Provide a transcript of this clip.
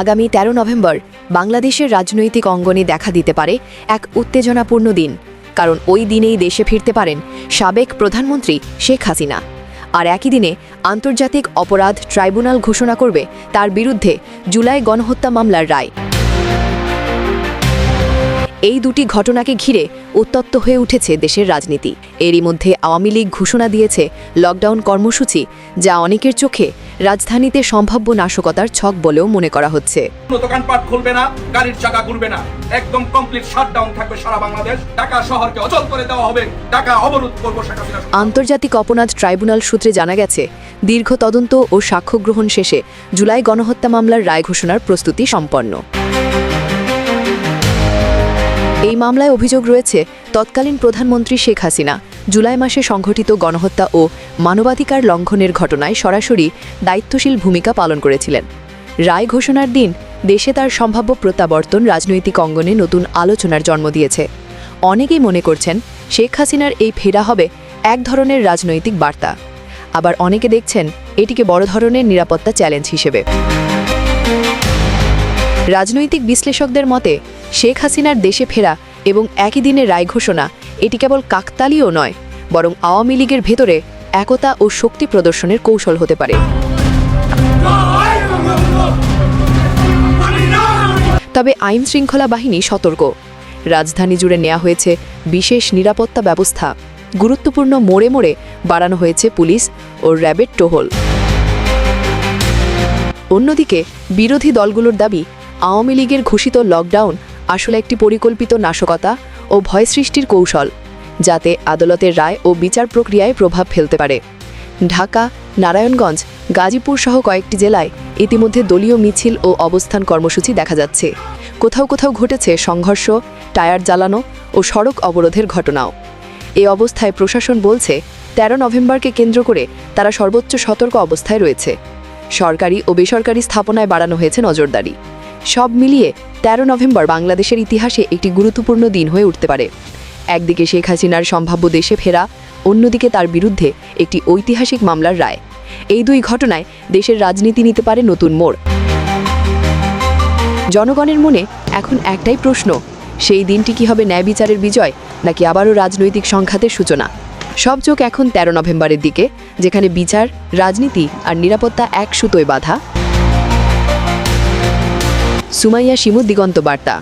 আগামী ১৩ নভেম্বর বাংলাদেশের রাজনৈতিক অঙ্গনে দেখা দিতে পারে এক উত্তেজনাপূর্ণ দিন। কারণ ওই দিনেই দেশে ফিরতে পারেন সাবেক প্রধানমন্ত্রী শেখ হাসিনা। আর একই দিনে আন্তর্জাতিক অপরাধ ট্রাইব্যুনাল ঘোষণা করবে তার বিরুদ্ধে জুলাই গণহত্যা মামলার রায়। এই দুটি ঘটনাকে ঘিরে উত্তপ্ত হয়ে উঠেছে দেশের রাজনীতি। এরই মধ্যে আওয়ামী লীগ ঘোষণা দিয়েছে লকডাউন কর্মসূচি, যা অনেকের চোখে রাজধানীতে সম্ভাব্য নাশকতার ছক বলেও মনে করা হচ্ছে। দোকানপাট খুলবে না গাড়ির চাকা ঘুরবে না। একদম কমপ্লিট শাটডাউন থাকবে সারা বাংলাদেশ। ঢাকা শহরকে অচল করে দেওয়া হবে। ঢাকা অবরোধ করব আন্তর্জাতিক অপরাধ ট্রাইব্যুনাল সূত্রে জানা গেছে দীর্ঘ তদন্ত ও সাক্ষ্য গ্রহণ শেষে জুলাই গণহত্যা মামলার রায় ঘোষণার প্রস্তুতি সম্পন্ন। এই মামলায় অভিযোগ রয়েছে তৎকালীন প্রধানমন্ত্রী শেখ হাসিনা। জুলাই মাসে সংঘটিত গণহত্যা ও মানবাধিকার লঙ্ঘনের ঘটনায় সরাসরি দায়িত্বশীল ভূমিকা পালন করেছিলেন। রায় ঘোষণার দিন দেশে তার সম্ভাব্য প্রত্যাবর্তন রাজনৈতিক অঙ্গনে নতুন আলোচনার জন্ম দিয়েছে। অনেকেই মনে করছেন শেখ হাসিনার এই ফেরা হবে এক ধরনের রাজনৈতিক বার্তা। আবার অনেকে দেখছেন এটিকে বড় ধরনের নিরাপত্তা চ্যালেঞ্জ হিসেবে। রাজনৈতিক বিশ্লেষকদের মতে, শেখ হাসিনার দেশে ফেরা এবং একই দিনে রায় ঘোষণা, এটি কেবল কাকতালীয় নয়, বরং আওয়ামী লীগের ভেতরে একতা ও শক্তি প্রদর্শনের কৌশল হতে পারে। তবে আইন শৃঙ্খলা বাহিনী সতর্ক। রাজধানী জুড়ে নেওয়া হয়েছে বিশেষ নিরাপত্তা ব্যবস্থা। গুরুত্বপূর্ণ মোড়ে মোড়ে বাড়ানো হয়েছে পুলিশ ও র্যাবের টোহল। অন্যদিকে বিরোধী দলগুলোর দাবি আওয়ামী লীগের ঘোষিত লকডাউন আসলে একটি পরিকল্পিত নাশকতা ও ভয় সৃষ্টির কৌশল, যাতে আদালতের রায় ও বিচার প্রক্রিয়ায় প্রভাব ফেলতে পারে। ঢাকা, নারায়ণগঞ্জ, গাজীপুর সহ কয়েকটি জেলায় ইতিমধ্যে দলীয় মিছিল ও অবস্থান কর্মসূচি দেখা যাচ্ছে। কোথাও কোথাও ঘটেছে সংঘর্ষ, টায়ার জ্বালানো ও সড়ক অবরোধের ঘটনাও। এ অবস্থায় প্রশাসন বলছে ১৩ নভেম্বরকে কেন্দ্র করে তারা সর্বোচ্চ সতর্ক অবস্থায় রয়েছে। সরকারি ও বেসরকারি স্থাপনায় বাড়ানো হয়েছে নজরদারি। সব মিলিয়ে ১৩ নভেম্বর বাংলাদেশের ইতিহাসে একটি গুরুত্বপূর্ণ দিন হয়ে উঠতে পারে। একদিকে শেখ হাসিনার সম্ভাব্য দেশে ফেরা, অন্যদিকে তার বিরুদ্ধে একটি ঐতিহাসিক মামলার রায়। এই দুই ঘটনায় দেশের রাজনীতি নিতে পারে নতুন মোড়। জনগণের মনে এখন একটাই প্রশ্ন, সেই দিনটি কি হবে ন্যায় বিচারের বিজয়, নাকি আবারও রাজনৈতিক সংঘাতের সূচনা? সব চোখ এখন ১৩ নভেম্বরের দিকে, যেখানে বিচার, রাজনীতি আর নিরাপত্তা এক সুতোয় বাধা। সুমাইয়া শিমু দিগন্ত বার্তা।